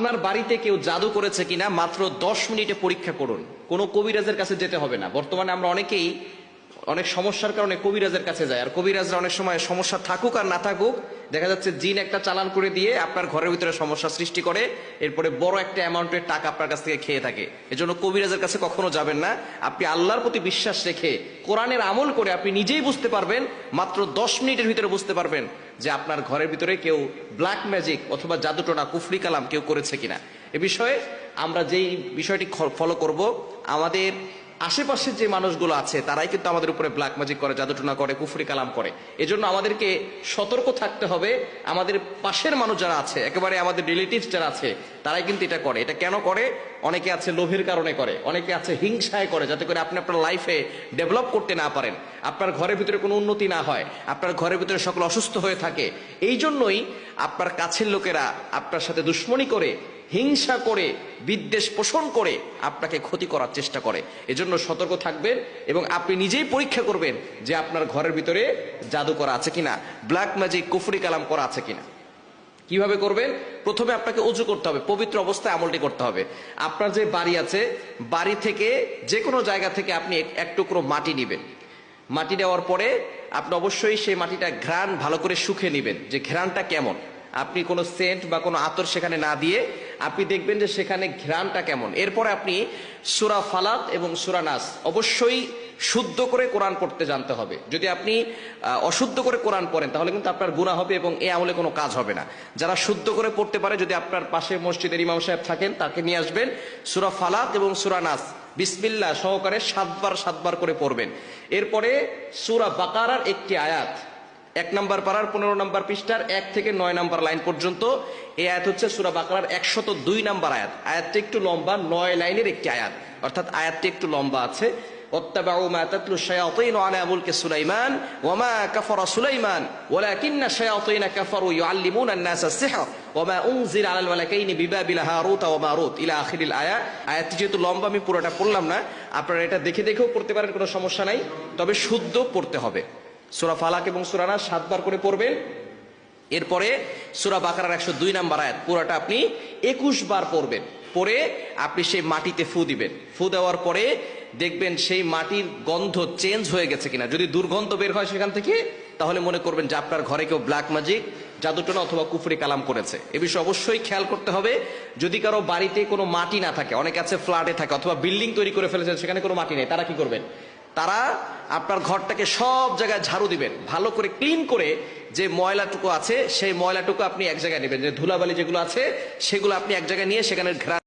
আপনার বাড়িতে কেউ জাদু করেছে কিনা মাত্র দশ মিনিটে পরীক্ষা করুন। কোনো কবিরাজের কাছে যেতে হবে না। বর্তমানে আমরা অনেকেই অনেক সমস্যার কারণে কবিরাজের কাছে যায় আর কবিরাজরা অনেক সময় সমস্যা থাকুক আর না থাকুক দেখা যাচ্ছে জিন একটা চালান করে দিয়ে আপনার ঘরের ভিতরে সমস্যা সৃষ্টি করে, এরপরে বড় একটা অ্যামাউন্টের টাকা আপনার কাছ থেকে খেয়ে থাকে। এজন্য কবিরাজের কাছে কখনো যাবেন না। আপনি আল্লাহর প্রতি বিশ্বাস রেখে কোরআনের আমল করে আপনি নিজেই বুঝতে পারবেন, মাত্র দশ মিনিটের ভিতরে বুঝতে পারবেন যে আপনার ঘরের ভিতরে কেউ ব্ল্যাক ম্যাজিক অথবা জাদুটোনা, কুফরি কালাম কেউ করেছে কিনা। এ বিষয়ে আমরা যেই বিষয়টি ফলো করব, আমাদের আশেপাশের যে মানুষগুলো আছে, তারাই কিন্তু আমাদের উপরে ব্ল্যাক ম্যাজিক করে, জাদুটনা করে, কুফরি কালাম করে। এজন্য আমাদেরকে সতর্ক থাকতে হবে। আমাদের পাশের মানুষ যারা আছে, একেবারে আমাদের রিলেটিভস যারা আছে, তারাই কিন্তু এটা করে। এটা কেন করে? অনেকে আছে লোভের কারণে করে, অনেকে আছে হিংসায় করে, যাতে করে আপনি আপনার লাইফে ডেভেলপ করতে না পারেন। আপনার ঘরের ভিতরে কোনো উন্নতি না হয়, আপনার ঘরের ভিতরে সকল অসুস্থ হয়ে থাকে। এই জন্যই আপনার কাছের লোকেরা আপনার সাথে দুশ্মনী করে হিংসা করে, বিদ্বেষ পোষণ করে আপনাকে ক্ষতি করার চেষ্টা করে। এজন্য সতর্ক থাকবেন এবং আপনি নিজেই পরীক্ষা করবেন যে আপনার ঘরের ভিতরে জাদু করা আছে কিনা ব্ল্যাক ম্যাজিক কুফরি কালাম করা আছে কিনা। কীভাবে করবেন? প্রথমে আপনাকে উঁচু করতে হবে, পবিত্র অবস্থায় আমলটি করতে হবে। আপনার যে বাড়ি আছে, বাড়ি থেকে যে কোনো জায়গা থেকে আপনি এক- টুকরো মাটি নেবেন। মাটি নেওয়ার পরে আপনি অবশ্যই সেই মাটিটা ঘ্রাণ ভালো করে শুকে নেবেন যে ঘ্রাণটা কেমন। আপনি কোনো সেন্ট বা কোনো আতর সেখানে না দিয়ে আপনি দেখবেন যে সেখানে ঘ্রাণটা কেমন। এরপরে আপনি সুরা ফালাত এবং সুরা নাস অবশ্যই শুদ্ধ করে কোরআন পড়তে জানতে হবে। যদি আপনি অশুদ্ধ করে কোরআন পড়েন, তাহলে কিন্তু আপনার গুণা হবে এবং এ আমলে কোনো কাজ হবে না। যারা শুদ্ধ করে পড়তে পারে, যদি আপনার পাশে মসজিদের ইমাম সাহেব থাকেন, তাকে নিয়ে আসবেন সুরা ফালাত এবং সুরা নাস। বিসমিল্লা সহকারে সাতবার সাতবার করে পড়বেন। এরপরে সুরা বাকারার একটি আয়াত। এক নাম্বার পাড়ার পনেরো নাম্বার পৃষ্ঠার এক থেকে নয় নাম্বার লাইন পর্যন্ত এই আয়াত হচ্ছে সুরা বাকারার একশত দুই নাম্বার আয়াত আয়াতটা একটু লম্বা নয় লাইনের একটি আয়াত অর্থাৎ আয়াতটি একটু লম্বা আছে واتبعوا ما تتلو الشياطين على ملك سليمان وما كفر سليمان ولكن الشياطين كفروا يعلمون الناس السحر وما أنزل على الملكين ببابل هاروت وماروت إلى آخر الآية আয়াতটি যেহেতু লম্বা আমি পুরোটা পড়লাম না আপনারা এটা দেখে দেখেও পড়তে পারেন কোনো সমস্যা নাই তবে শুদ্ধ পড়তে হবে সুরা ফালাক এবং সুরানা সাতবার করে পড়বেন। এরপরে সুরা বাকারার একশো দুই নাম্বার আয়াত, পুরাটা আপনি একুশ বার পড়বেন। পরে আপনি সেই মাটিতে ফু দিবেন। ফু দেওয়ার পরে দেখবেন সেই মাটির গন্ধ চেঞ্জ হয়ে গেছে কিনা। যদি দুর্গন্ধ বের হয় সেখান থেকে, তাহলে মনে করবেন যে আপনার ঘরে কেউ ব্ল্যাক ম্যাজিক জাদুটনা অথবা কুফরি কালাম করেছে। এ বিষয়ে অবশ্যই খেয়াল করতে হবে। যদি কারও বাড়িতে কোনো মাটি না থাকে, অনেক আছে ফ্ল্যাটে থাকে অথবা বিল্ডিং তৈরি করে ফেলেছেন, সেখানে কোনো মাটি নেই, তারা কি করবেন? তারা আপনার ঘরটাকে সব জায়গায় ঝাড়ু দিবেন। ভালো করে ক্লিন করে যে ময়লাটুকু আছে, সেই ময়লাটুকু আপনি এক জায়গায় নেবেন। যে ধুলাবালি যেগুলো আছে, সেগুলো আপনি এক জায়গায় নিয়ে সেখানে ঘ্রাণ